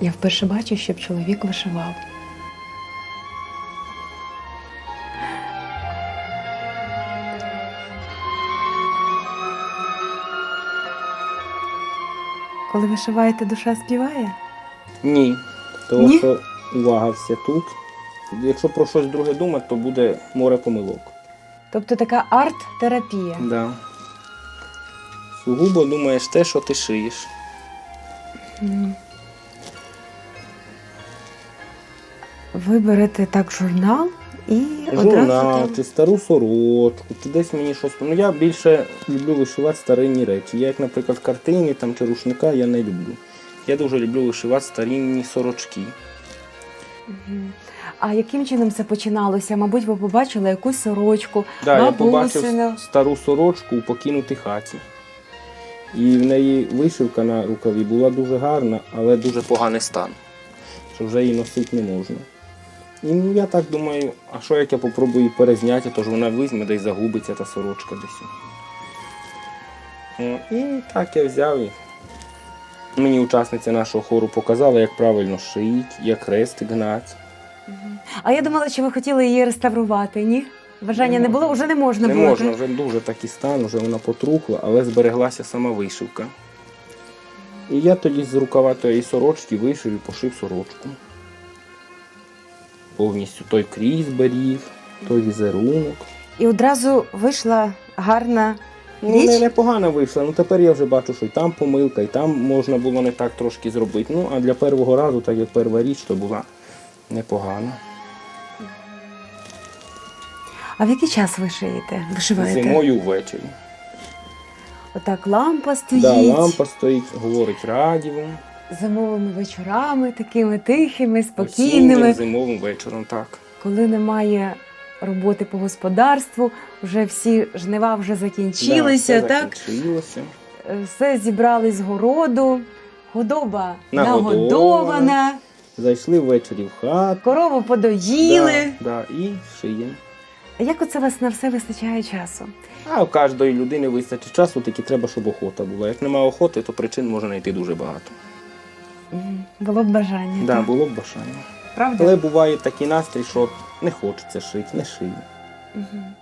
Я вперше бачу, щоб чоловік вишивав. Коли вишиваєте, душа співає? Ні. Тому Ні? що увага вся тут. Якщо про щось друге думати, то буде море помилок. Тобто така арт-терапія. Да. Сугубо думаєш те, що ти шиєш. Ви берете так журнал і Журнал, одразу. чи стару сорочку, чи десь мені щось. Ну я більше люблю вишивати старинні речі. Я, як, наприклад, картини там, чи рушника я не люблю. Я дуже люблю вишивати старинні сорочки. Мгм. А яким чином це починалося? Мабуть, ви побачили якусь сорочку, Да, я бабусину. побачив стару сорочку у покинутій хаті. І в неї вишивка на рукаві була дуже гарна, але дуже поганий стан. Що вже її носити не можна. І ну, я так думаю, а що як я попробую перезняти, то ж вона візьме десь загубиться та сорочка десь. І так я взяв і мені учасниця нашого хору показала, як правильно шить, як хрест гнати. А я думала, що ви хотіли її реставрувати, ні? Бажання не, було, вже не можна Не було. можна, вже дуже такий стан, вже вона потрухла, але збереглася сама вишивка. І я тоді з рукава тієї сорочки вишив і пошив сорочку. Повністю той крій зберіг, той візерунок. І одразу вийшла гарна Ну, річ. не, непогано вийшла. Ну тепер я вже бачу, що і там помилка, і там можна було не так трошки зробити. Ну, а для першого разу, так як перша річ, то була непогана. А в який час ви шиєте? Вишиваєте? Зимою ввечері. Отак лампа стоїть Да, лампа стоїть, говорить радіо. зимовими вечорами, такими тихими, Осіннім спокійними. зимовим вечором, так. Коли немає роботи по господарству, вже всі жнива вже закінчилися, Да, все так? закінчилося. Е, Все зібрали з городу, худоба Нагодована. нагодована, Зайшли ввечері в хату. корову подоїли. Да, да, і шиємо. А Як оце у вас на все вистачає часу? А у кожної людини вистачить часу, тільки треба, щоб охота була. Як немає охоти, то причин може знайти дуже багато. Мгм. Було б бажання. Да, так? було б бажання. Правда? Але буває такий настрій, що не хочеться шити, не шию. Мгм.